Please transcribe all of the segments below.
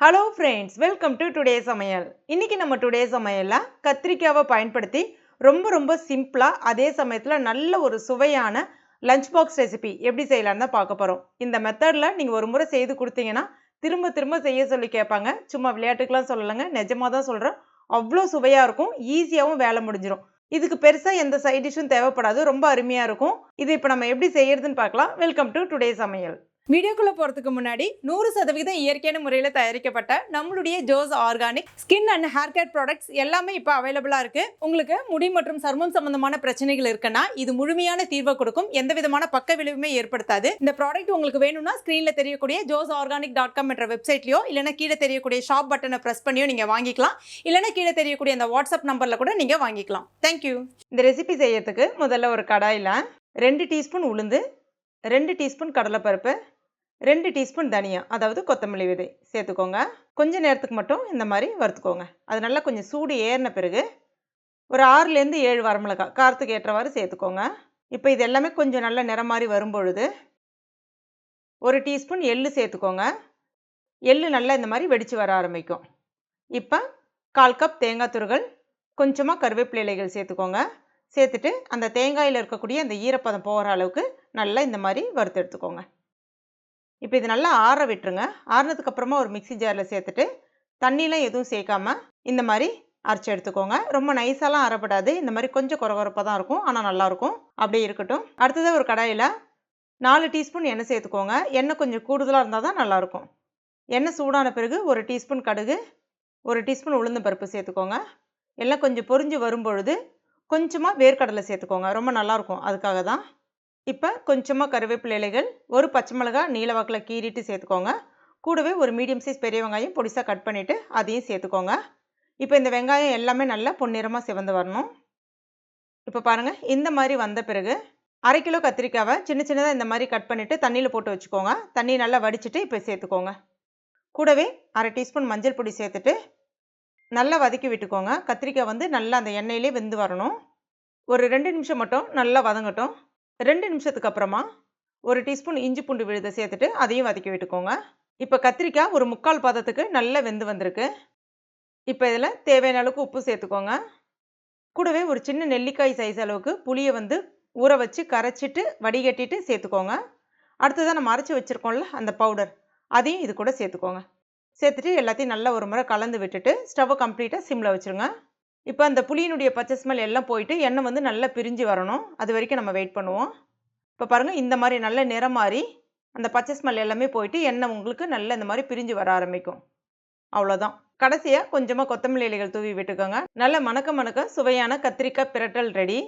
Hello friends welcome to today சமையல் இன்னைக்கு நம்ம டுடே சமையலில் கத்திரிக்காவை பயன்படுத்தி ரொம்ப ரொம்ப சிம்பிளாக அதே சமயத்தில் நல்ல ஒரு சுவையான லஞ்ச் பாக்ஸ் ரெசிபி எப்படி செய்யலான்னு தான் பார்க்க போகிறோம் இந்த மெத்தடில் நீங்கள் ஒரு முறை செய்து கொடுத்தீங்கன்னா திரும்ப திரும்ப செய்ய சொல்லி கேட்பாங்க. சும்மா விளையாட்டுக்கெலாம் சொல்லலைங்க. நிஜமாக தான் சொல்கிறேன் அவ்வளோ சுவையாக இருக்கும். ஈஸியாகவும் வேலை முடிஞ்சிடும் இதுக்கு பெருசாக எந்த சைட் டிஷ்ஷும் தேவைப்படாது. ரொம்ப அருமையாக இருக்கும். இது இப்போ நம்ம எப்படி செய்யறதுன்னு பார்க்கலாம். வெல்கம் டு டுடே சமையல் வீடியோக்குள்ளே போகிறதுக்கு முன்னாடி நூறு சதவீதம் இயற்கையான முறையில் தயாரிக்கப்பட்ட நம்மளுடைய Jose organic skin and hair care products எல்லாமே இப்போ அவைலபிளாக இருக்குது உங்களுக்கு முடி மற்றும் சர்மம் சம்பந்தமான பிரச்சனைகள் இருக்குன்னா இது முழுமையான தீர்வை கொடுக்கும். எந்த விதமான பக்க விளைவுமே ஏற்படுத்தாது. இந்த ப்ராடக்ட் உங்களுக்கு வேணும்னா ஸ்க்ரீனில் தெரியக்கூடிய ஜோஸ் ஆர்கானிக் டாட் காம் என்ற வெப்சைட்லையோ இல்லைனா கீழே தெரியக்கூடிய ஷாப் பட்டனை ப்ரெஸ் பண்ணியோ நீங்கள் வாங்கிக்கலாம். இல்லைனா கீழே தெரியக்கூடிய அந்த வாட்ஸ்அப் நம்பரில் கூட நீங்கள் வாங்கிக்கலாம். தேங்க்யூ இந்த ரெசிபி செய்யறதுக்கு முதல்ல ஒரு கடாயில் ரெண்டு டீஸ்பூன் உளுந்து ரெண்டு டீஸ்பூன் கடலைப்பருப்பு ரெண்டு டீஸ்பூன் தனியா அதாவது கொத்தமல்லி விதை சேர்த்துக்கோங்க. கொஞ்ச நேரத்துக்கு மட்டும் இந்த மாதிரி வறுத்துக்கோங்க. அது நல்லா கொஞ்சம் சூடு ஏறின பிறகு ஒரு ஆறுலேருந்து ஏழு வரமிளகாய் காரத்துக்கு ஏற்றவாறு சேர்த்துக்கோங்க. இப்போ இது எல்லாமே கொஞ்சம் நல்ல நிறம் மாதிரி வரும்பொழுது ஒரு டீஸ்பூன் எள்ளு சேர்த்துக்கோங்க. எள்ளு நல்லா இந்த மாதிரி வெடித்து வர ஆரம்பிக்கும். இப்போ கால் கப் தேங்காய் துருகள் கொஞ்சமாக கருவேப்பிலை இலைகள் சேர்த்துக்கோங்க. சேர்த்துட்டு அந்த தேங்காயில் இருக்கக்கூடிய அந்த ஈரப்பதம் போகிற அளவுக்கு நல்லா இந்த மாதிரி வறுத்து எடுத்துக்கோங்க. இப்போ இது நல்லா ஆற விட்டுருங்க. ஆறினதுக்கு அப்புறமா ஒரு மிக்சி ஜாரில் சேர்த்துட்டு தண்ணிலாம் எதுவும் சேர்க்காம இந்த மாதிரி அரைச்சி எடுத்துக்கோங்க. ரொம்ப நைஸாலாம் அரைப்படாது இந்த மாதிரி கொஞ்சம் குறகுறப்பாக தான் இருக்கும். ஆனால் நல்லாயிருக்கும் அப்படியே இருக்கட்டும். அடுத்ததாக ஒரு கடாயில் நாலு டீஸ்பூன் எண்ணெய் சேர்த்துக்கோங்க. எண்ணெய் கொஞ்சம் கூடுதலாக இருந்தால் தான் நல்லாயிருக்கும் எண்ணெய் சூடான பிறகு ஒரு டீஸ்பூன் கடுகு ஒரு டீஸ்பூன் உளுந்த பருப்பு சேர்த்துக்கோங்க. எல்லாம் கொஞ்சம் பொரிஞ்சு வரும்பொழுது கொஞ்சமாக வேர்க்கடலை சேர்த்துக்கோங்க. ரொம்ப நல்லாயிருக்கும் அதுக்காக தான். இப்போ கொஞ்சமாக கருவேப்பிலை இலைகள் ஒரு பச்சை மிளகாய் நீல வாக்கில் கீறிட்டு சேர்த்துக்கோங்க. கூடவே ஒரு மீடியம் சைஸ் பெரிய வெங்காயம் பொடிசாக கட் பண்ணிவிட்டு அதையும் சேர்த்துக்கோங்க. இப்போ இந்த வெங்காயம் எல்லாமே நல்லா பொன்னிறமாக சிவந்து வரணும். இப்போ பாருங்கள் இந்த மாதிரி வந்த பிறகு அரை கிலோ கத்திரிக்காவை சின்ன சின்னதாக இந்த மாதிரி கட் பண்ணிவிட்டு தண்ணியில் போட்டு வச்சுக்கோங்க. தண்ணி நல்லா வடிச்சிட்டு இப்போ சேர்த்துக்கோங்க. கூடவே அரை டீஸ்பூன் மஞ்சள் பொடி சேர்த்துட்டு நல்லா வதக்கி விட்டுக்கோங்க. கத்திரிக்காய் வந்து நல்லா அந்த எண்ணெயிலே வெந்து வரணும். ஒரு ரெண்டு நிமிஷம் மட்டும் நல்லா வதங்கட்டும். ரெண்டு நிமிஷத்துக்கு அப்புறமா ஒரு டீஸ்பூன் இஞ்சி பூண்டு விழுதை சேர்த்துட்டு அதையும் வதக்கி விட்டுக்கோங்க. இப்போ கத்திரிக்காய் ஒரு முக்கால் பதத்துக்கு நல்லா வெந்து வந்திருக்கு. இப்போ இதில் தேவையான அளவுக்கு உப்பு சேர்த்துக்கோங்க. கூடவே ஒரு சின்ன நெல்லிக்காய் சைஸ் அளவுக்கு புளியை வந்து ஊற வச்சு கரைச்சிட்டு வடிகட்டிட்டு சேர்த்துக்கோங்க. அடுத்ததான் நம்ம அரைச்சி வச்சுருக்கோம்ல அந்த பவுடர் அதையும் இது கூட சேர்த்துக்கோங்க. சேர்த்துட்டு எல்லாத்தையும் நல்லா ஒரு முறை கலந்து விட்டுட்டு ஸ்டவ்வை கம்ப்ளீட்டாக சிம்மில் வச்சுருங்க. இப்போ அந்த புளியினுடைய பச்சை ஸ்மெல் எல்லாம் போயிட்டு எண்ணெய் வந்து நல்லா பிரிஞ்சு வரணும். அது வரைக்கும் நம்ம வெயிட் பண்ணுவோம். இப்போ பாருங்கள் இந்த மாதிரி நல்ல நிறம் மாறி அந்த பச்சை ஸ்மெல் எல்லாமே போயிட்டு எண்ணெய் உங்களுக்கு நல்ல இந்த மாதிரி பிரிஞ்சு வர ஆரம்பிக்கும். அவ்வளோதான் கடைசியாக கொஞ்சமாக கொத்தமல்லி இலைகள் தூவி விட்டுக்கோங்க. நல்ல மணக்க மணக்க சுவையான கத்திரிக்காய் பிரட்டல் ரெடி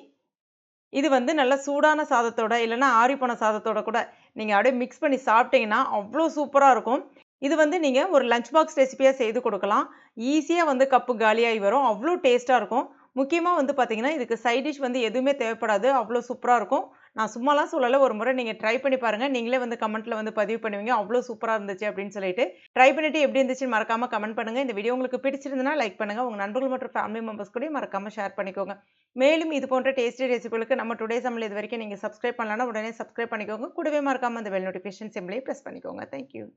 இது வந்து நல்ல சூடான சாதத்தோட இல்லைன்னா ஆறிப்போன சாதத்தோட கூட நீங்கள் அப்படியே மிக்ஸ் பண்ணி சாப்பிட்டீங்கன்னா அவ்வளோ சூப்பராக இருக்கும். இது வந்து நீங்கள் ஒரு லஞ்ச் பாக்ஸ் ரெசிபியாக செய்து கொடுக்கலாம். ஈஸியாக வந்து கப்பு காலியாகி வரும். அவ்வளோ டேஸ்ட்டாக இருக்கும். முக்கியமாக வந்து பார்த்திங்கன்னா இதுக்கு சைட் டிஷ் வந்து எதுவுமே தேவைப்படாது. அவ்வளோ சூப்பராக இருக்கும். நான் சும்மாலாம் சொல்லலை. ஒரு முறை நீங்கள் ட்ரை பண்ணி பாருங்கள் நீங்களே வந்து கமெண்ட்டில் வந்து பதிவு பண்ணுவீங்க. அவ்வளோ சூப்பராக இருந்துச்சு அப்படின்னு சொல்லிட்டு. ட்ரை பண்ணிவிட்டு எப்படி இருந்துச்சுன்னு மறக்காமல் கமெண்ட் பண்ணுங்கள் இந்த வீடியோ உங்களுக்கு பிடிச்சிருந்தனா லைக் பண்ணுங்கள் உங்கள் நண்பர்கள் மற்றும் ஃபேமிலி மெம்பர்ஸ் கூட மறக்காமல் ஷேர் பண்ணிக்கோங்க. மேலும் இது போன்ற டேஸ்டி ரெசிபிகளுக்கு நம்ம டுடே சமையல் இது வரைக்கும் நீங்கள் சப்ஸ்கிரைப் பண்ணலன்னா உடனே சப்ஸ்கிரைப் பண்ணிக்கோங்க. கூடவே மறக்காமல் அந்த வெல் நோட்டிஃபிகேஷன் சிம்லேயே ப்ரெஸ் பண்ணிக்கோங்க. Thank you